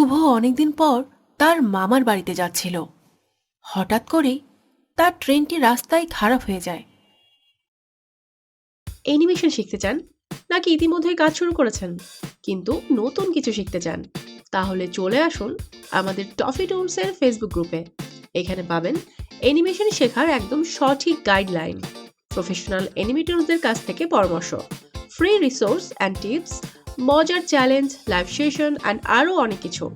অনেকদিন পর তার মামার বাড়িতে যাচ্ছিল। হঠাৎ করেই তার ট্রেনটি রাস্তায় খারাপ হয়ে যায়। অ্যানিমেশন শিখতে চান? নাকি ইতিমধ্যেই কাজ শুরু করেছেন? কিন্তু নতুন কিছু শিখতে চান? তাহলে চলে আসুন আমাদের টফি টুলসের ফেসবুক গ্রুপে এখানে পাবেন অ্যানিমেশন শেখার একদম সঠিক গাইডলাইন প্রফেশনাল অ্যানিমেটরদের কাছ থেকে পরামর্শ। ফ্রি রিসোর্স অ্যান্ড টিপস মজার চ্যালেঞ্জ লাইভ সেশন অ্যান্ড আরও অনেক কিছু।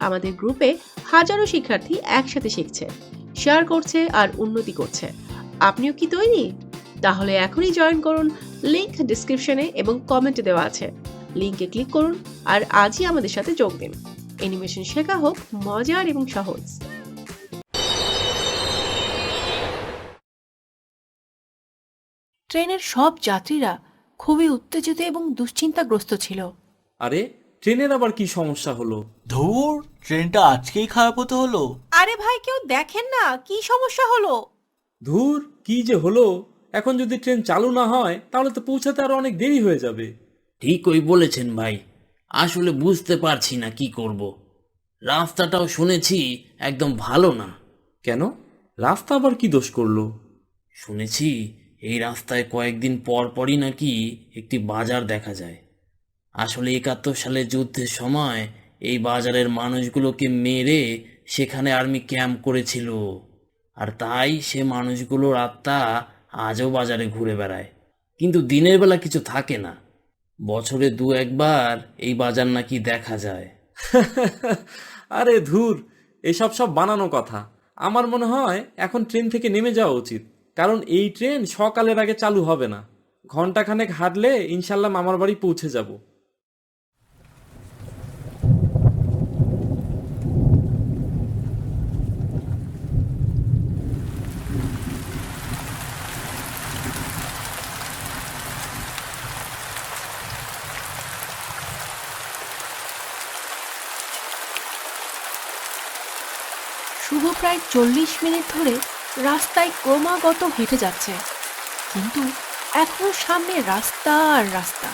আমাদের গ্রুপে হাজারো শিক্ষার্থী একসাথে শিখছে শেয়ার করছে, আর উন্নতি করছে। আপনিও কি তৈরি? তাহলে এখনই জয়েন করুন। লিংক ডিসক্রিপশনে এবং কমেন্টে দেওয়া আছে। লিংকে ক্লিক করুন, আর আজই আমাদের সাথে যোগ দিন। অ্যানিমেশন শেখা হোক, মজার এবং সহজ। ট্রেনের সব যাত্রীরা খুবই উত্তেজিত এবং দুশ্চিন্তাগ্রস্ত ছিল। আরে ট্রেনের আবার কি সমস্যা হলো? ধুর ট্রেনটা আজকেই খারাপ হতে হলো। আরে ভাই কেউ দেখেন না কি সমস্যা হলো? ধুর কি যে হলো? এখন যদি ট্রেন চালু না হয় তাহলে তো পৌঁছাতে আরও অনেক দেরি হয়ে যাবে। ঠিকই বলেছেন ভাই। আসলে বুঝতে পারছি না কি করব। রাস্তাটাও শুনেছি একদম ভালো না। কেন? রাস্তা আবার কি দোষ করল? শুনেছি এই রাস্তায় কয়েকদিন পর পরই নাকি একটি বাজার দেখা যায়। আসলে একাত্তর সালে যুদ্ধের সময় এই বাজারের মানুষগুলোকে মেরে সেখানে আর্মি ক্যাম্প করেছিল। আর তাই সে মানুষগুলোর আত্মা আজও বাজারে ঘুরে বেড়ায়। কিন্তু দিনের বেলা কিছু থাকে না। বছরে দু একবার এই বাজার নাকি দেখা যায়। আরে ধুর, এসব সব বানানো কথা। আমার মনে হয় এখন ট্রেন থেকে নেমে যাওয়া উচিত। কারণ এই ট্রেন সকালের আগে চালু হবে না। ঘন্টাখানেক হাঁটলে ইনশাল্লাহ মামার বাড়ি পৌঁছে যাব। শুভ প্রায় চল্লিশ মিনিট ধরে রাস্তায় ক্রমাগত হেঁটে যাচ্ছে। কিন্তু এখনও সামনে রাস্তা আর রাস্তা।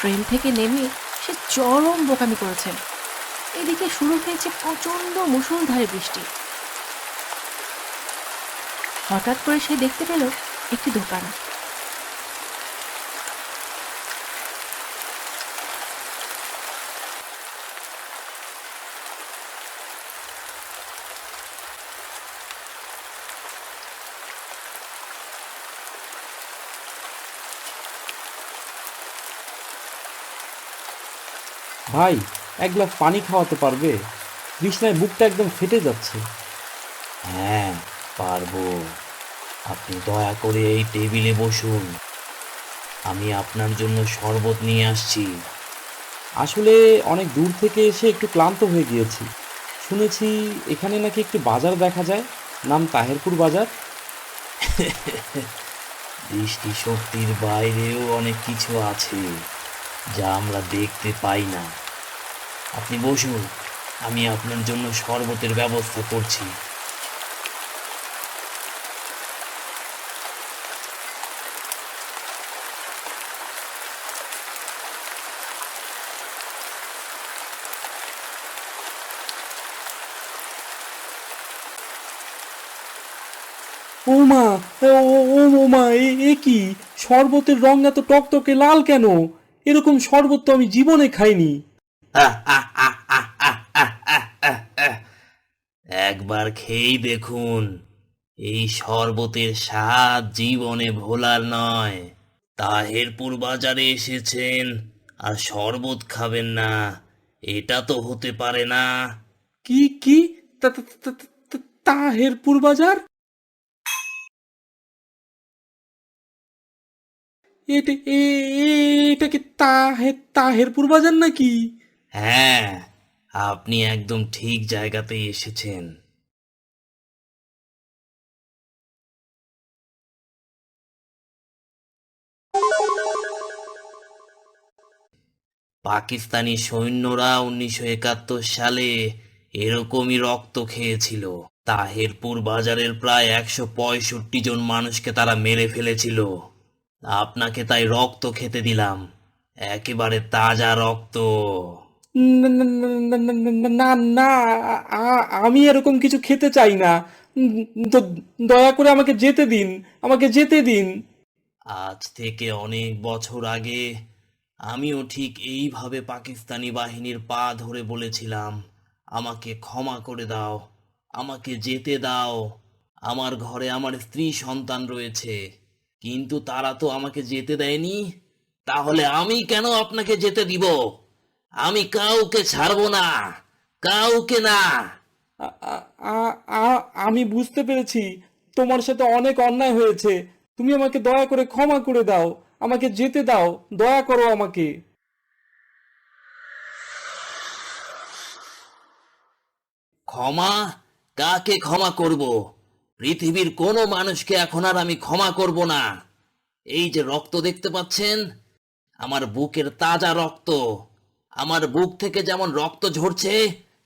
ট্রেন থেকে নেমে সে চরম বোকামি করেছে। এদিকে শুরু হয়েছে প্রচণ্ড মুসলধারে বৃষ্টি। হঠাৎ করে সে দেখতে পেল একটি দোকান। ভাই এক গ্লাস পানি খাওয়াতে পারবে? বিছনায় বুকটা একদম ফেটে যাচ্ছে। হ্যাঁ পারব। আপনি দয়া করে এই টেবিলে বসুন। আমি আপনার জন্য শরবত নিয়ে আসছি। আসলে অনেক দূর থেকে এসে একটু ক্লান্ত হয়ে গিয়েছি। শুনেছি এখানে নাকি একটি বাজার দেখা যায়। নাম তাহেরপুর বাজার। দৃষ্টি শক্তির বাইরেও অনেক কিছু আছে যা আমরা দেখতে পাই না। আপনি বসুন, আমি আপনার জন্য শরবতের ব্যবস্থা করছি। ও মা ও মা এ কি? শরবতের রং এত টকটকে লাল কেন? এরকম শরবত তো আমি জীবনে খাইনি। একবার খেয়েই দেখুন, এই শরবতের স্বাদ জীবনে ভোলার নয়। তাহেরপুর বাজারে এসেছেন আর শরবত খাবেন না, এটা তো হতে পারে না। কি কি? তাহেরপুর বাজার? এটা এটা কি তাহে, তাহেরপুর বাজার নাকি? হ্যাঁ আপনি একদম ঠিক জায়গাতেই এসেছেন। পাকিস্তানি সৈন্যরা উনিশশো একাত্তর সালে এরকমই রক্ত খেয়েছিল। তাহেরপুর বাজারের প্রায় একশো পঁয়ষট্টি জন মানুষকে তারা মেরে ফেলেছিল। আপনাকে তাই রক্ত খেতে দিলাম। একেবারে তাজা রক্ত। না- না- আমি এরকম কিছু খেতে চাই না। দ- দয়া করে আমাকে যেতে দিন, আমাকে যেতে দিন। আজ থেকে অনেক বছর আগে আমিও ঠিক এইভাবে পাকিস্তানি বাহিনীর পা ধরে বলেছিলাম, আমাকে ক্ষমা করে দাও, আমাকে যেতে দাও, আমার ঘরে আমার স্ত্রী সন্তান রয়েছে, কিন্তু তারা তো আমাকে যেতে দেয়নি, তাহলে আমি কেন আপনাকে যেতে দিব? আমি কাউকে ছাড়বো না কাউকে না। আমি বুঝতে পেরেছি তোমার সাথে অনেক অন্যায় হয়েছে। তুমি আমাকে দয়া করে ক্ষমা করে দাও আমাকে যেতে দাও দয়া করো আমাকে। ক্ষমা? কাকে ক্ষমা করব? পৃথিবীর কোনো মানুষকে এখন আর আমি ক্ষমা করব না। এই যে রক্ত দেখতে পাচ্ছেন আমার বুকের তাজা রক্ত। আমার বুক থেকে যেমন রক্ত ঝরছে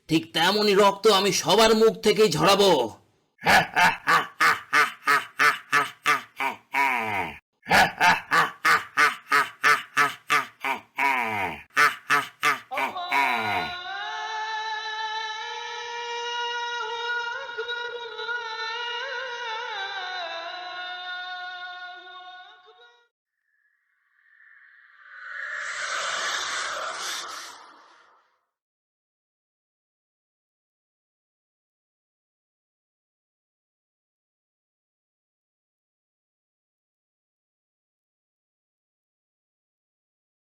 ঠিক তেমনই রক্ত আমি সবার মুখ থেকেই ঝরাবো।